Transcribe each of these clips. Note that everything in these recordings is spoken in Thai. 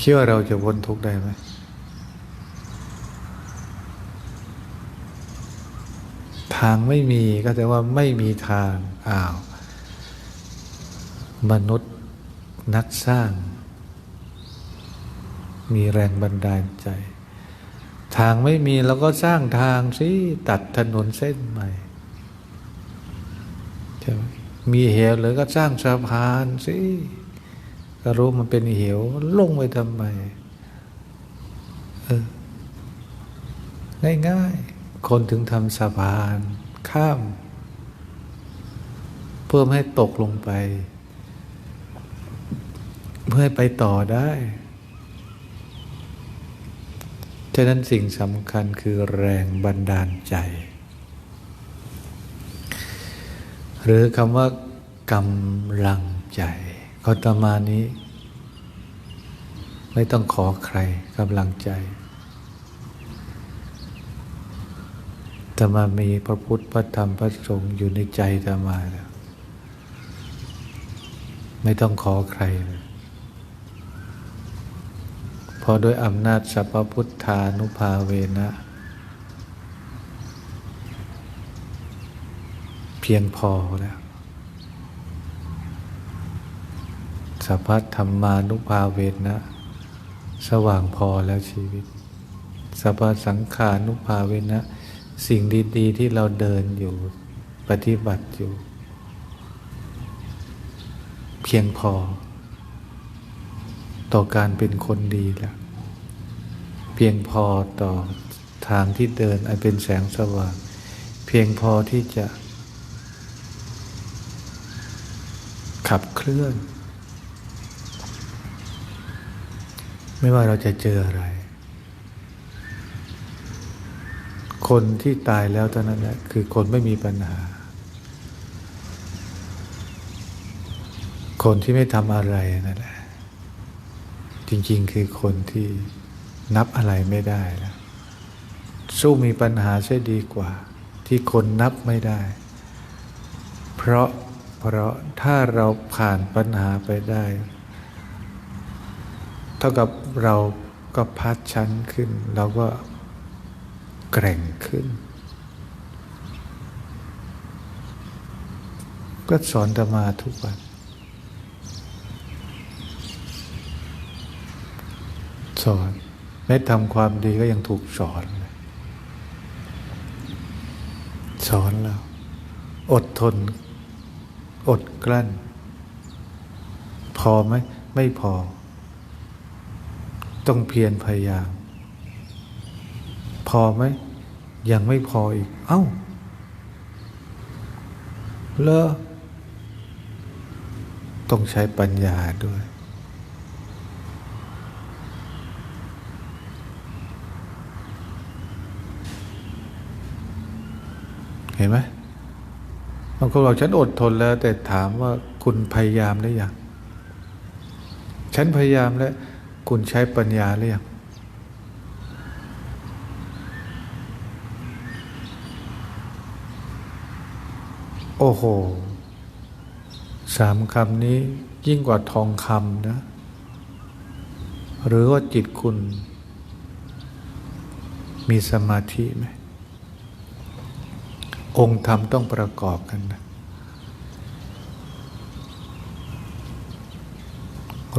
คิดว่าเราจะพ้นทุกข์ได้ไหมทางไม่มีก็แต่ว่าไม่มีทางอ้าว มนุษย์นักสร้าง มีแรงบันดาลใจ ทางไม่มีเราก็สร้างทางสิตัดถนนเส้นใหม่ใช่ไหมมีเหวเลยก็สร้างสะพานสิ ก็รู้มันเป็นเหวลงไปทำไมเออง่ายๆคนถึงทำสะพาน ข้าม เพื่อไม่ให้ตกลงไป เพื่อให้ไปต่อได้ฉะนั้นสิ่งสำคัญคือแรงบันดาลใจ หรือคำว่ากำลังใจ ก็ตมานี้ ไม่ต้องขอใครกำลังใจต่มามีพระพุทธพระธรรมพระสงฆ์อยู่ในใจตมาแล้วไม่ต้องขอใครเลยเพราะด้วยอำนาจสัพพุทธานุภาเวนะ เพียงพอแล้ว สัพพธรรมานุภาเวนะ สว่างพอแล้วชีวิต สัพพสังขานุภาเวนะ สิ่งดี ๆ ที่เราเดินอยู่ปฏิบัติอยู่ เพียงพอ ต่อการเป็นคนดีแล้วเพียงพอต่อทางที่เดินอันเป็นแสงสว่าง เพียงพอที่จะขับเคลื่อน ไม่ว่าเราจะเจออะไร คนที่ตายแล้วเท่านั้นแหละคือคนไม่มีปัญหา คนที่ไม่ทำอะไรนั่นแหละ จริง ๆ คือคนที่นับอะไรไม่ได้แล้วสู้มีปัญหาใช่ดีกว่า ที่คนนับไม่ได้ เพราะเพราะถ้าเราผ่านปัญหาไปได้ เท่ากับเราก็พัดชั้นขึ้น เราก็แกร่งขึ้น ก็สอนธรรมาทุกวัน สอนไม่ทำความดีก็ยังถูกสอนสอนเราอดทน อดกลั้น พอไหมไม่พอ ต้องเพียรพยายาม พอไหม ยังไม่พออีก เอ้าเลอต้องใช้ปัญญาด้วย เห็นไหมบางคนบอกฉันอดทนแล้ว แต่ถามว่าคุณพยายามหรือยังฉันพยายามแล้ว คุณใช้ปัญญาหรือยังโอ้โห สามคำนี้ยิ่งกว่าทองคำนะ หรือว่าจิตคุณ มีสมาธิไหม องค์ธรรมต้องประกอบกันนะ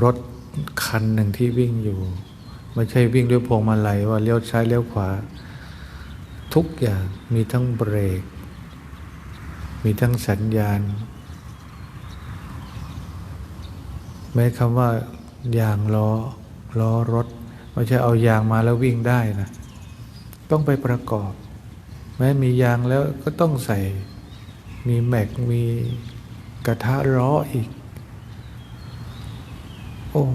รถ คันหนึ่งที่วิ่งอยู่ ไม่ใช่วิ่งด้วยพวงมาลัยว่าเลี้ยวซ้ายเลี้ยวขวา ทุกอย่างมีทั้งเบรก มีทั้งสัญญาณ แม้คำว่ายางล้อล้อรถ ไม่ใช่เอายางมาแล้ววิ่งได้นะ ต้องไปประกอบ แม้มียางแล้วก็ต้องใส่ มีแม็กมีกระทะล้ออีก อ้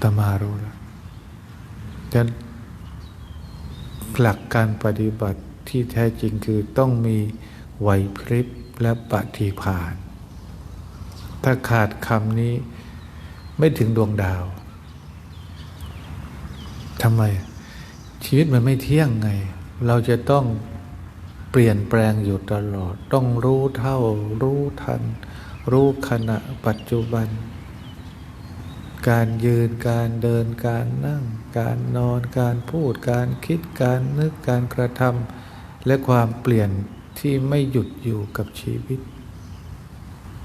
ตมารู้แล้วจะหลักการปฏิบัติที่แท้จริงคือต้องมีไหวพริบและปฏิภาณถ้าขาดคำนี้ไม่ถึงดวงดาวทำไม ชีวิตมันไม่เที่ยงไง เราจะต้องเปลี่ยนแปลงอยู่ตลอด ต้องรู้เท่ารู้ทัน รู้ขณะปัจจุบัน การยืนการเดินการนั่ง การนอนการพูดการคิดการนึกการกระทำและความเปลี่ยนที่ไม่หยุดอยู่กับชีวิต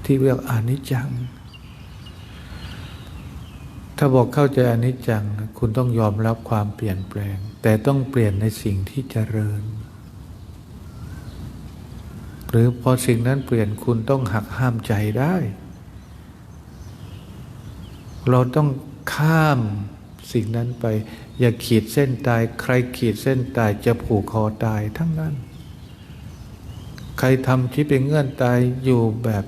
ที่เรียกอนิจจัง ถ้าบอกเข้าใจอนิจจัง คุณต้องยอมรับความเปลี่ยนแปลง แต่ต้องเปลี่ยนในสิ่งที่เจริญ หรือพอสิ่งนั้นเปลี่ยนคุณต้องหักห้ามใจได้ เราต้องข้ามสิ่งนั้นไป อย่าขีดเส้นตาย ใครขีดเส้นตายจะผูกคอตายทั้งนั้น ใครทำที่เป็นเงื่อนตายอยู่แบบ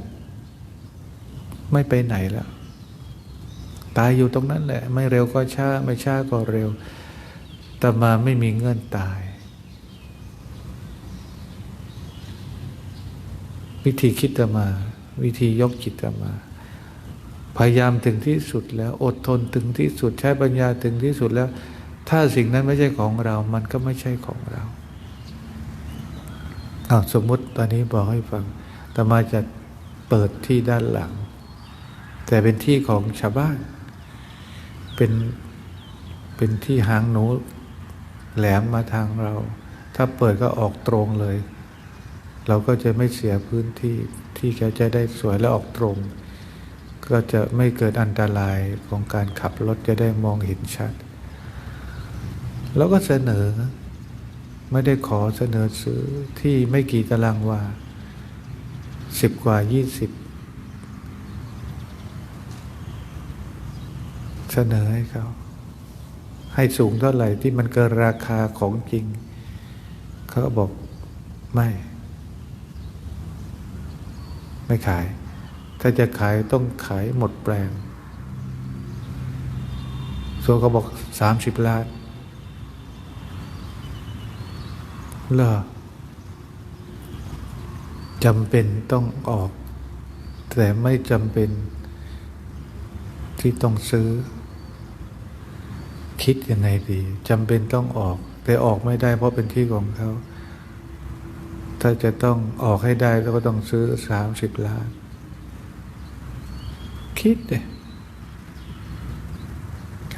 ไม่ไปไหนแล้วตายอยู่ตรงนั้นแหละ ไม่เร็วก็ช้า ไม่ช้าก็เร็วแต่มาไม่มีเงื่อนตาย วิธีคิดตมา วิธียกจิตตมา พยายามถึงที่สุดแล้วอดทนถึงที่สุดใช้ปัญญาถึงที่สุดแล้ว ถ้าสิ่งนั้นไม่ใช่ของเรา มันก็ไม่ใช่ของเราเอาสมมุติตอนนี้บอกให้ฟังตมาจะเปิดที่ด้านหลัง แต่เป็นที่ของชาวบ้าน เป็นเป็นที่หางหนูแหลมมาทางเรา ถ้าเปิดก็ออกตรงเลย เราก็จะไม่เสียพื้นที่ที่แกจะได้สวยและออกตรง ก็จะไม่เกิดอันตรายของการขับรถจะได้มองเห็นชัด แล้วก็เสนอ ไม่ได้ขอเสนอซื้อที่ไม่กี่ตารางวาสิบกว่ายี่สิบเสนอให้เขาให้สูงเท่าไหร่ที่มันเกินราคาของจริง เขาก็บอกไม่ ไม่ขาย ถ้าจะขายต้องขายหมดแปลงส่วนเขาบอกสามสิบล้านเหรอจำเป็นต้องออก แต่ไม่จำเป็นที่ต้องซื้อ คิดยังไงดีจำเป็นต้องออก แต่ออกไม่ได้เพราะเป็นที่ของเขา ถ้าจะต้องออกให้ได้เราก็ต้องซื้อสามสิบล้าน คิดเลย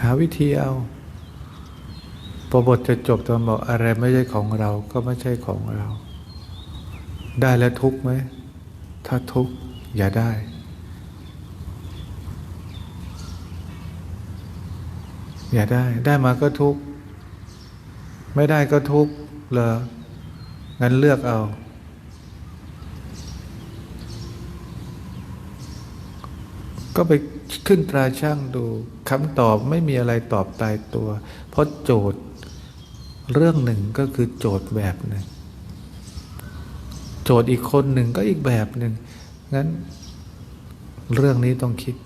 หาวิธีเอาพอบทจะจบตอนบอกอะไรไม่ใช่ของเราก็ไม่ใช่ของเรา ได้แล้วทุกไหม ถ้าทุกอย่าได้ อย่าได้ ได้มาก็ทุก ไม่ได้ก็ทุก เหรอ งั้นเลือกเอา ก็ไปขึ้นตราช่างดูคำตอบไม่มีอะไรตอบตายตัว เพราะโจทย์เรื่องหนึ่งก็คือโจทย์แบบหนึ่ง โจทย์อีกคนหนึ่งก็อีกแบบหนึ่งงั้นเรื่องนี้ต้องคิด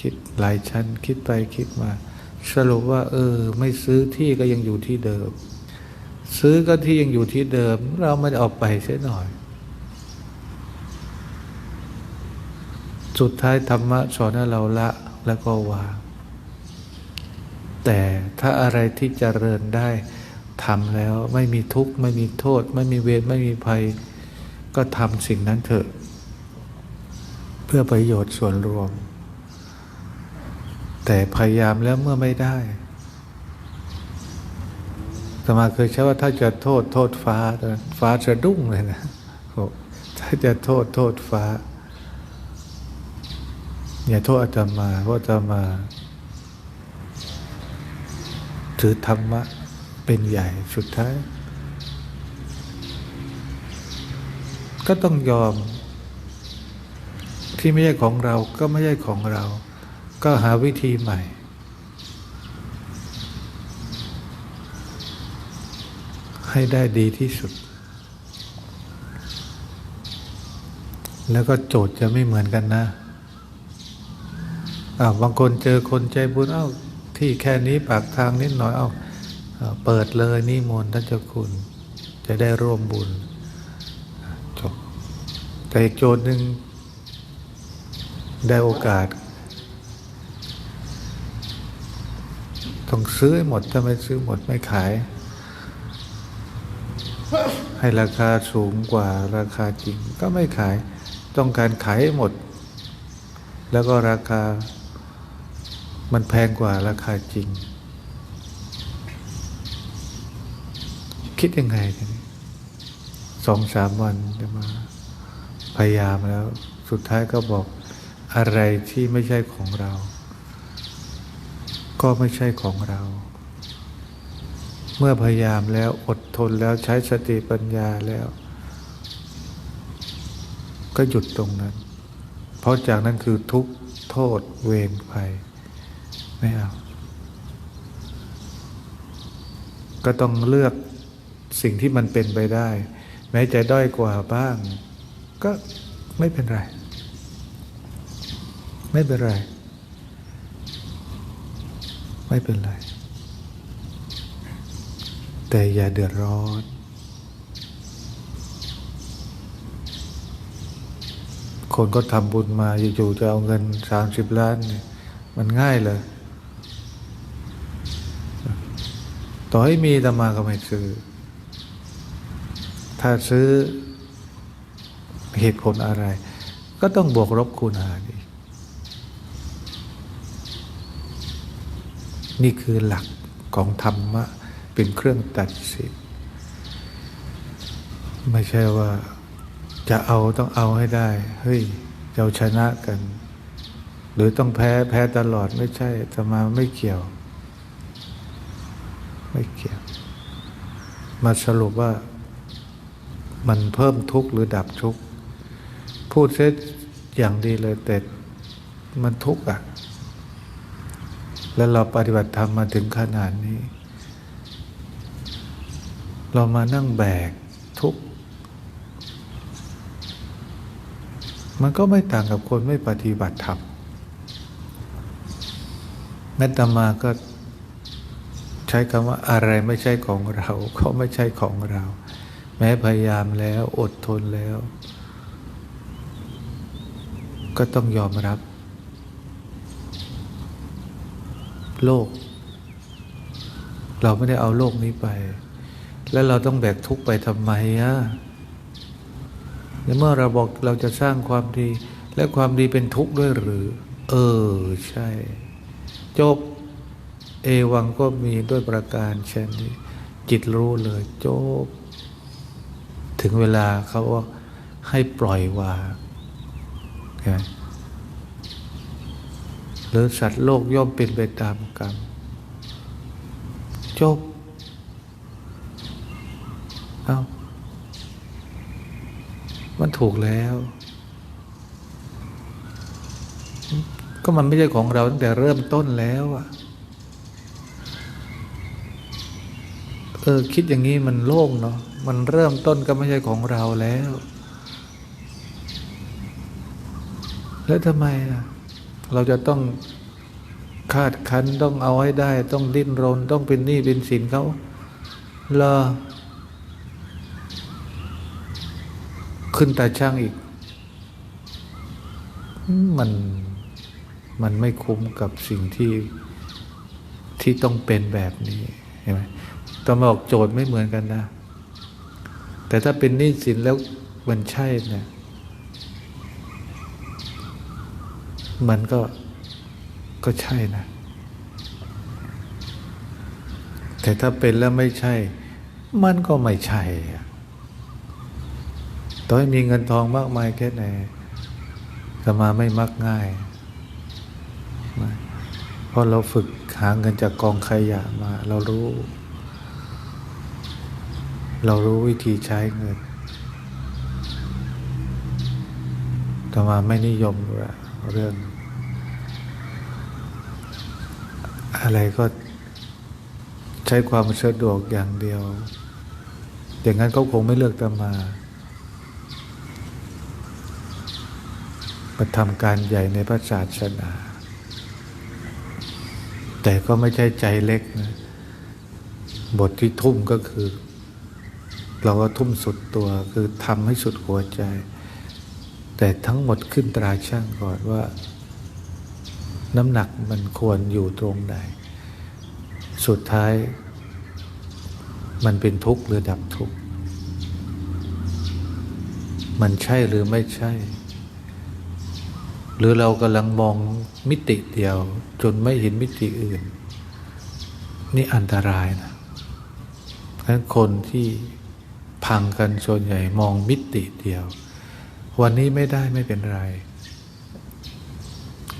คิดหลายชั้น คิดไปคิดมา สรุปว่า เออ ไม่ซื้อที่ก็ยังอยู่ที่เดิม ซื้อก็ที่ยังอยู่ที่เดิม เราไม่ออกไปเสียหน่อย สุดท้ายธรรมะสอนให้เราละแล้วก็วางแต่ถ้าอะไรที่จเจริญได้ทำแล้วไม่มีทุกข์ ไม่มีโทษ ไม่มีเวรไม่มีภัย ก็ทำสิ่งนั้นเถอะ เพื่อประโยชน์ส่วนรวม แต่พยายามแล้วเมื่อไม่ได้ สมาเคยใช้ว่าถ้าจะโทษโทษฟ้า ฟ้าจะดุ้งเลยนะถ้าจะโทษโทษฟ้า อย่าโทษอาตมา เพราะอาตมา ถือธรรมะเป็นใหญ่สุดท้าย ก็ต้องยอม ที่ไม่ใช่ของเราก็ไม่ใช่ของเรา ก็หาวิธีใหม่ ให้ได้ดีที่สุด แล้วก็โจทย์จะไม่เหมือนกันนะอ้าวบางคนเจอคนใจบุญ เอ้า ที่แค่นี้ปากทางนิดหน่อย เอ้า เปิดเลยนิมนต์ท่านเจ้าคุณ จะได้ร่วมบุญจบแต่อีกโจทย์หนึ่งได้โอกาส ต้องซื้อหมดถ้าไม่ซื้อหมดไม่ขาย ให้ราคาสูงกว่าราคาจริง ก็ไม่ขายต้องการขายให้หมด แล้วก็ราคา มันแพงกว่าราคาจริง คิดยังไงทีนี้สองสามวันจะมา พยายามแล้ว สุดท้ายก็บอกอะไรที่ไม่ใช่ของเรา ก็ไม่ใช่ของเรา เมื่อพยายามแล้วอดทนแล้วใช้สติปัญญาแล้ว ก็หยุดตรงนั้น เพราะจากนั้นคือทุกโทษเวรภัยไม่เอา ก็ต้องเลือกสิ่งที่มันเป็นไปได้ แม้จะด้อยกว่าบ้าง ก็ไม่เป็นไร ไม่เป็นไร ไม่เป็นไร แต่อย่าเดือดร้อนคนก็ทำบุญมาอยู่ๆจะเอาเงินสามสิบล้าน มันง่ายเลยต่อให้มีตมาก็ไม่ซื้อ ถ้าซื้อเหตุผลอะไร ก็ต้องบวกลบคูณหารอีกนี่คือหลักของธรรมะ เป็นเครื่องตัดสินไม่ใช่ว่าจะเอาต้องเอาให้ได้ เฮ้ยจะเอาชนะกัน หรือต้องแพ้แพ้ตลอดไม่ใช่จะมาไม่เกี่ยว ไม่เกี่ยว มาสรุปว่า มันเพิ่มทุกข์หรือดับทุกข์พูดเสียอย่างดีเลยแต่มันทุกข์อะ แล้วเราปฏิบัติธรรมมาถึงขนาดนี้ เรามานั่งแบกทุกข์มันก็ไม่ต่างกับคนไม่ปฏิบัติธรรมแม่ตมาก็ใช้คำว่าอะไรไม่ใช่ของเราก็ไม่ใช่ของเรา แม้พยายามแล้วอดทนแล้ว ก็ต้องยอมรับ โลก เราไม่ได้เอาโลกนี้ไป แล้วเราต้องแบกทุกข์ไปทำไมอะในเมื่อเราบอกเราจะสร้างความดี และความดีเป็นทุกข์ด้วยหรือ เออ ใช่ จบ เอวังก็มีด้วยประการเช่นนี้ จิตรู้เลยจบ ถึงเวลาเขาว่าให้ปล่อยวางใช่ไหมหรือสัตว์โลกย่อมเป็นไปตามกรรม จบ เอา้า มันถูกแล้ว ก็มันไม่ใช่ของเราตั้งแต่เริ่มต้นแล้วอะเออคิดอย่างนี้มันโล่งเนาะ มันเริ่มต้นก็ไม่ใช่ของเราแล้ว แล้วทำไมล่ะ เราจะต้องคาดคันต้องเอาให้ได้ ต้องดิ้นรน ต้องเป็นหนี้เป็นสินเขาเลอ ขึ้นตาช่างอีก มันมันไม่คุ้มกับสิ่งที่ที่ต้องเป็นแบบนี้เห็นไหมตอนมาออกโจทย์ไม่เหมือนกันนะ แต่ถ้าเป็นหนี้สินแล้วมันใช่เนี่ยมันก็ก็ใช่นะ แต่ถ้าเป็นแล้วไม่ใช่ มันก็ไม่ใช่อะ ต่อให้มีเงินทองมากมายแค่ไหนสมาไม่มักง่าย เพราะเราฝึกหาเงินจากกองขยะมา เรารู้ เรารู้วิธีใช้เงินแต่มาไม่นิยมเรื่อง อะไรก็ใช้ความสะดวกอย่างเดียว อย่างนั้นเขาคงไม่เลือกตมา มาทำการใหญ่ในพระศาสนา แต่ก็ไม่ใช่ใจเล็กนะ บทที่ทุ่มก็คือ เราก็ทุ่มสุดตัวคือทำให้สุดหัวใจ แต่ทั้งหมดขึ้นตราช่างก่อนว่า น้ำหนักมันควรอยู่ตรงไหน สุดท้าย มันเป็นทุกข์หรือดับทุกข์ มันใช่หรือไม่ใช่ หรือเรากำลังมองมิติเดียว จนไม่เห็นมิติอื่น นี่อันตรายนะฉะนั้นคนที่พังกันส่วนใหญ่มองมิติเดียว วันนี้ไม่ได้ไม่เป็นไร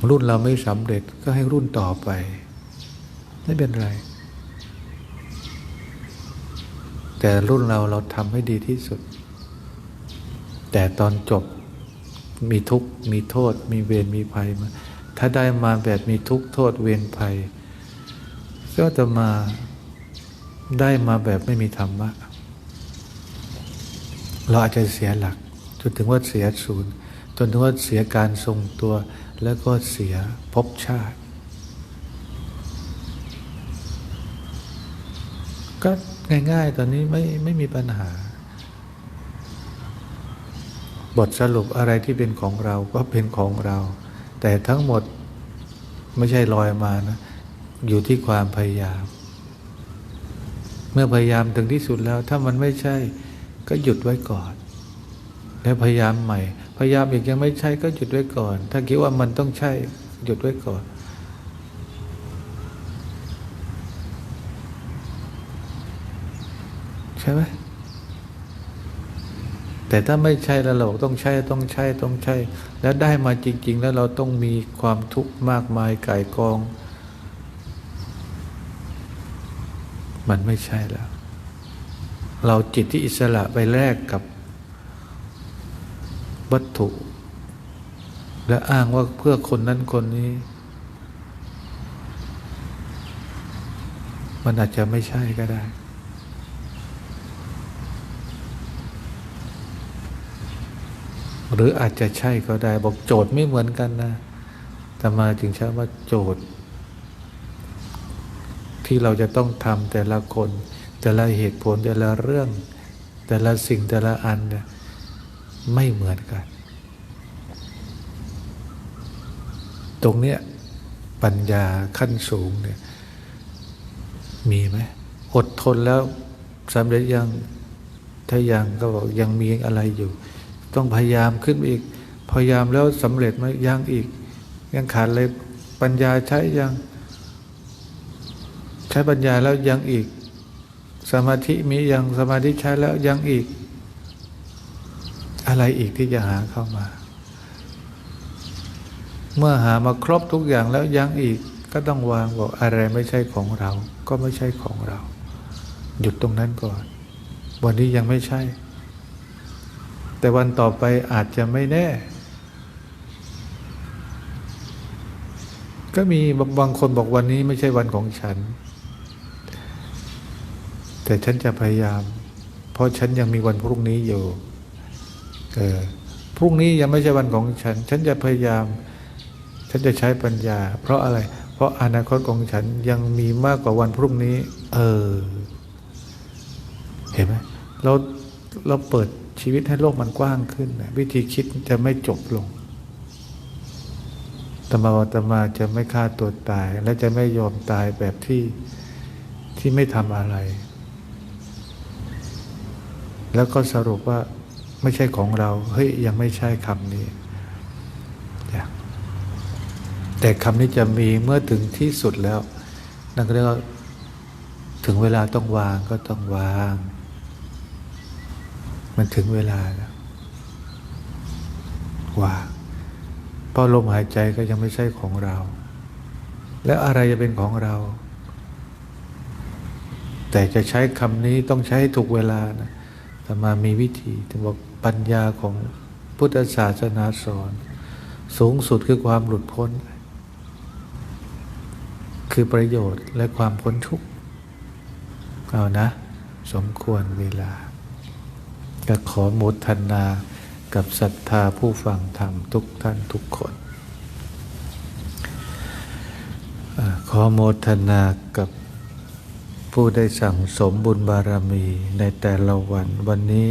รุ่นเราไม่สำเร็จก็ให้รุ่นต่อไป ไม่เป็นไร แต่รุ่นเราเราทำให้ดีที่สุด แต่ตอนจบ มีทุกข์มีโทษ มีเวรมีภัยมาถ้าได้มาแบบมีทุกข์โทษเวรภัย ก็จะมาได้มาแบบไม่มีธรรมะเราอาจจะเสียหลักจนถึงว่าเสียศูนย์จนถึงว่าเสียการทรงตัว แล้วก็เสียภพชาติ ก็ง่ายๆ ตอนนี้ไม่ไม่มีปัญหา บทสรุปอะไรที่เป็นของเราก็เป็นของเรา แต่ทั้งหมดไม่ใช่ลอยมานะ อยู่ที่ความพยายาม เมื่อพยายามถึงที่สุดแล้ว ถ้ามันไม่ใช่ก็หยุดไว้ก่อน แล้วพยายามใหม่ พยายามอีกยังไม่ใช่ก็หยุดไว้ก่อน ถ้าคิดว่ามันต้องใช่หยุดไว้ก่อนใช่ไหม แต่ถ้าไม่ใช่แล้วเราต้องใช่ต้องใช่ต้องใช่แล้วได้มาจริง ๆ แล้วเราต้องมีความทุกข์มากมายก่ายกอง มันไม่ใช่แล้ว เราจิตที่อิสระไปแลกกับวัตถุ และอ้างว่าเพื่อคนนั้นคนนี้ มันอาจจะไม่ใช่ก็ได้ หรืออาจจะใช่ก็ได้ บอกโจทย์ไม่เหมือนกันนะแต่มาจึงใช้ว่าโจทย์ ที่เราจะต้องทำแต่ละคน แต่ละเหตุผลแต่ละเรื่อง แต่ละสิ่งแต่ละอันเนี่ยไม่เหมือนกัน ตรงเนี้ยปัญญาขั้นสูงเนี่ยมีไหมอดทนแล้วสำเร็จยังถ้ายังก็บอกยังมีอะไรอยู่ ต้องพยายามขึ้นอีก พยายามแล้วสำเร็จไหมยังอีก ยังขาดเลยปัญญาใช้ยัง ใช้ปัญญาแล้วยังอีก สมาธิมียังสมาธิใช้แล้วยังอีก อะไรอีกที่จะหาเข้ามา เมื่อหามาครบทุกอย่างแล้วยังอีกก็ต้องวางบอกอะไรไม่ใช่ของเรา ก็ไม่ใช่ของเรา หยุดตรงนั้นก่อน วันนี้ยังไม่ใช่ แต่วันต่อไปอาจจะไม่แน่ ก็มีบางคนบอกวันนี้ไม่ใช่วันของฉัน แต่ฉันจะพยายาม เพราะฉันยังมีวันพรุ่งนี้อยู่เออพรุ่งนี้ยังไม่ใช่วันของฉัน ฉันจะพยายาม ฉันจะใช้ปัญญา เพราะอะไร เพราะอนาคตของฉันยังมีมากกว่าวันพรุ่งนี้ เออ เห็นไหมเราเราเปิด ชีวิตให้โลกมันกว้างขึ้นนะวิธีคิดจะไม่จบลงตมาตมาจะไม่ฆ่าตัวตาย และจะไม่ยอมตายแบบที่ที่ไม่ทำอะไร แล้วก็สรุปว่าไม่ใช่ของเรา เฮ้ยยังไม่ใช่คำนี้ แต่คำนี้จะมีเมื่อถึงที่สุดแล้ว นั่นก็เรียกว่าถึงเวลาต้องวางก็ต้องวาง มันถึงเวลาแล้วว่าเพราะลมหายใจก็ยังไม่ใช่ของเรา แล้วอะไรจะเป็นของเรา แต่จะใช้คำนี้ต้องใช้ถูกเวลานะแต่มามีวิธีถึงบอกปัญญาของพุทธศาสนาสอน สูงสุดคือความหลุดพ้น คือประโยชน์และความพ้นทุกข์เอานะ สมควรเวลา ก็ขอโมทนากับศรัทธาผู้ฟังธรรมทุกท่านทุกคน ขอโมทนากับผู้ได้สั่งสมบุญบารมีในแต่ละวันวันนี้